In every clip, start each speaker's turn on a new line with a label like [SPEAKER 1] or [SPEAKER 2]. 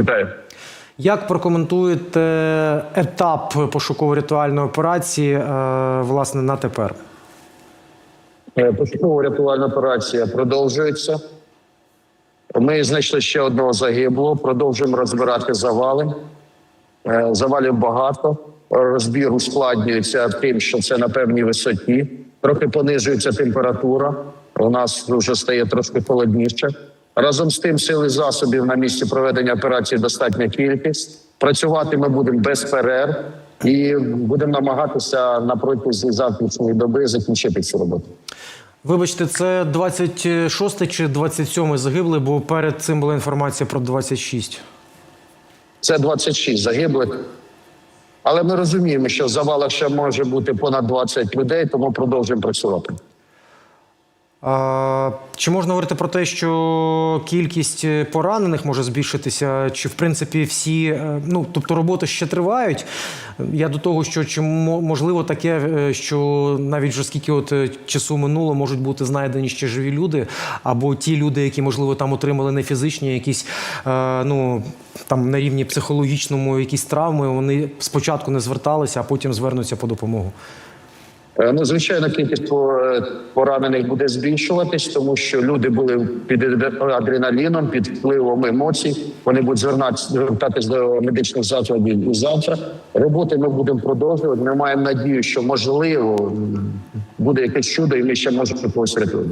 [SPEAKER 1] Вітаю.
[SPEAKER 2] Як прокоментуєте етап пошуково-рятувальної операції е, власне на тепер?
[SPEAKER 1] Е, Пошуково-рятувальна операція продовжується. Ми знайшли ще одного загиблого. Продовжуємо розбирати завали. Е, Завалів багато. Розбір ускладнюється тим, що це на певній висоті. Трохи понижується температура. У нас вже стає трошки холодніше. Разом з тим, сили засобів на місці проведення операції достатня кількість. Працювати ми будемо без перерв і будемо намагатися на протязі завтрашньої доби закінчити цю роботу.
[SPEAKER 2] Вибачте, це 26 чи 27 загиблий, бо перед цим була інформація про 26.
[SPEAKER 1] Це 26 загиблих. Але ми розуміємо, що в завалах ще може бути понад 20 людей, тому продовжуємо працювати.
[SPEAKER 2] Чи можна говорити про те, що кількість поранених може збільшитися? Чи в принципі всі, е, ну тобто роботи ще тривають? Я до того, що чи мо- можливо таке, е, що навіть вже скільки от е, часу минуло, можуть бути знайдені ще живі люди, або ті люди, які можливо там отримали не фізичні, якісь е, ну там на рівні психологічному якісь травми, вони спочатку не зверталися, а потім звернуться по допомогу.
[SPEAKER 1] Е, Ну, звичайно, кількість е, поранених буде збільшуватись, тому що люди були під адреналіном, під впливом емоцій. Вони будуть звертатись до медичних закладів і завтра. Роботи ми будемо продовжувати. Ми маємо надію, що можливо буде якесь чудо, і ми ще можемо когось рятувати.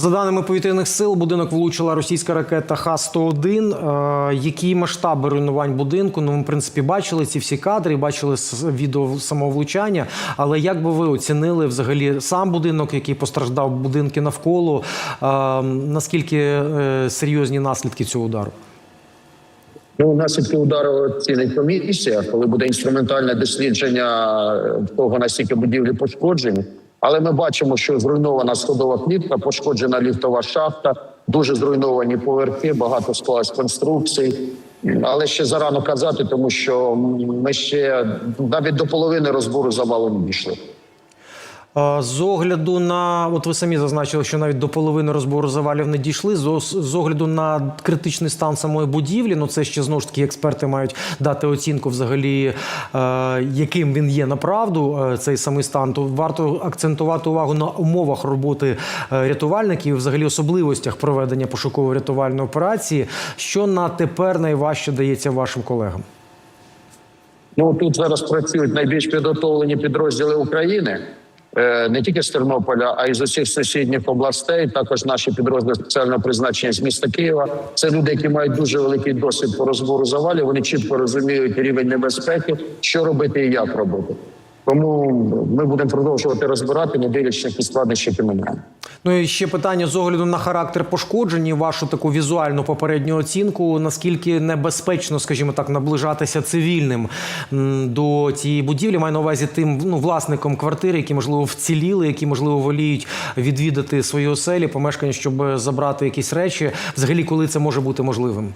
[SPEAKER 2] За даними повітряних сил, будинок влучила російська ракета Х-101. Е, Які масштаби руйнувань будинку? Ну, ми, в принципі, бачили ці всі кадри, бачили відео самого влучання. Але як би ви оцінили взагалі сам будинок, який постраждав, будинки навколо? Е, Наскільки е, серйозні наслідки цього удару?
[SPEAKER 1] Ну, наслідки удару оцінить комісія, коли буде інструментальне дослідження того, наскільки будівлі пошкоджені. Але ми бачимо, що зруйнована сходова клітка, пошкоджена ліфтова шахта, дуже зруйновані поверхи, багато склалось конструкцій. Але ще зарано казати, тому що ми ще навіть до половини розбору завалу не дійшли.
[SPEAKER 2] З огляду на, от ви самі зазначили, що навіть до половини розбору завалів не дійшли. З, з огляду на критичний стан самої будівлі, ну це ще знову ж таки експерти мають дати оцінку взагалі, е, яким він є направду, е, цей самий стан. То варто акцентувати увагу на умовах роботи е, рятувальників, взагалі особливостях проведення пошуково-рятувальної операції. Що на тепер найважче дається вашим колегам?
[SPEAKER 1] Ну тут зараз працюють найбільш підготовлені підрозділи України. Е, Не тільки з Тернополя, а й з усіх сусідніх областей. Також наші підрозділи спеціального призначення з міста Києва. Це люди, які мають дуже великий досвід по розбору завалів. Вони чітко розуміють рівень небезпеки, що робити і як робити. Тому ми будемо продовжувати розбирати, не дивлячись ті складнощі, які ми.
[SPEAKER 2] Ну і ще питання з огляду на характер пошкоджень, вашу таку візуальну попередню оцінку. Наскільки небезпечно, скажімо так, наближатися цивільним до цієї будівлі? Маю на увазі тим ну, власникам квартири, які можливо вціліли, які можливо воліють відвідати свої оселі, помешкання, щоб забрати якісь речі. Взагалі, коли це може бути можливим?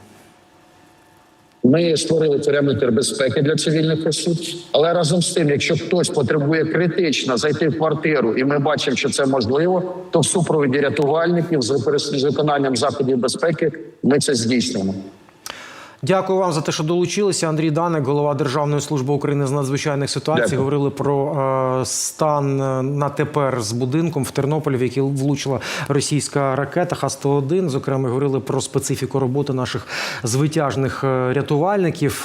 [SPEAKER 1] Ми створили периметр безпеки для цивільних осіб, але разом з тим, якщо хтось потребує критично зайти в квартиру, і ми бачимо, що це можливо, то в супроводі рятувальників з виконанням заходів безпеки ми це здійснимо.
[SPEAKER 2] Дякую вам за те, що долучилися. Андрій Даник, голова Державної служби України з надзвичайних ситуацій,
[SPEAKER 1] Дякую.
[SPEAKER 2] говорили про е, стан е, на тепер з будинком в Тернополі, в який влучила російська ракета Х-101. Зокрема, говорили про специфіку роботи наших звитяжних е, рятувальників.